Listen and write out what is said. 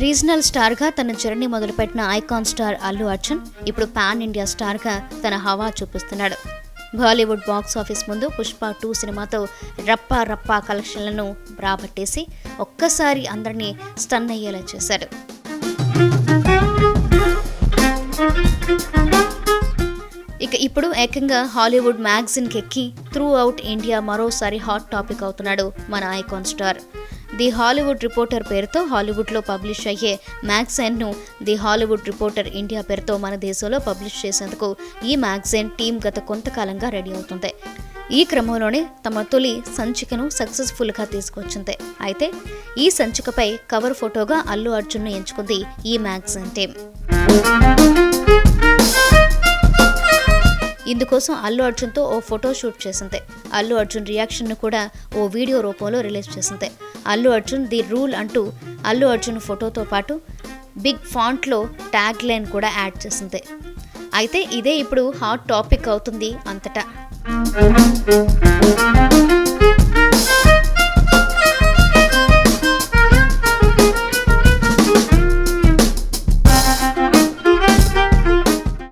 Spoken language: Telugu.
రీజనల్ స్టార్గా తన జర్నీ మొదలుపెట్టిన ఐకాన్ స్టార్ అల్లు అర్జున్ ఇప్పుడు పాన్ ఇండియా స్టార్గా తన హవా చూపిస్తున్నాడు. బాలీవుడ్ బాక్స్ ఆఫీస్ ముందు పుష్ప టూ సినిమాతో రప్పా రప్పా కలెక్షన్లను రాబట్టేసి ఒక్కసారి అందరినీ స్టన్ అయ్యేలా చేశాడు. ఇప్పుడు ఏకంగా హాలీవుడ్ మ్యాగజిన్కి ఎక్కి త్రూ అవుట్ ఇండియా మరోసారి హాట్ టాపిక్ అవుతున్నాడు మన icon star. The Hollywood reporter పేరుతో హాలీవుడ్లో పబ్లిష్ అయ్యే మ్యాగజైన్ను ది హాలీవుడ్ రిపోర్టర్ ఇండియా పేరుతో మన దేశంలో పబ్లిష్ చేసేందుకు ఈ మ్యాగజైన్ టీం గత కొంతకాలంగా రెడీ అవుతుంది. ఈ క్రమంలోనే తమ తొలి సంచికను సక్సెస్ఫుల్గా తీసుకొచ్చింది. అయితే ఈ సంచికపై కవర్ ఫోటోగా అల్లు అర్జున్ను ఎంచుకుంది ఈ మ్యాగజైన్ టీం ఇందుకోసం అల్లు అర్జున్తో ఓ ఫోటో షూట్ చేసింది. అల్లు అర్జున్ రియాక్షన్ను కూడా ఓ వీడియో రూపంలో రిలీజ్ చేసింది. అల్లు అర్జున్ ది రూల్ అంటూ అల్లు అర్జున్ ఫోటోతో పాటు బిగ్ ఫాంట్లో ట్యాగ్ లైన్ కూడా యాడ్ చేసింది. అయితే ఇదే ఇప్పుడు హాట్ టాపిక్ అవుతుంది అంతటా.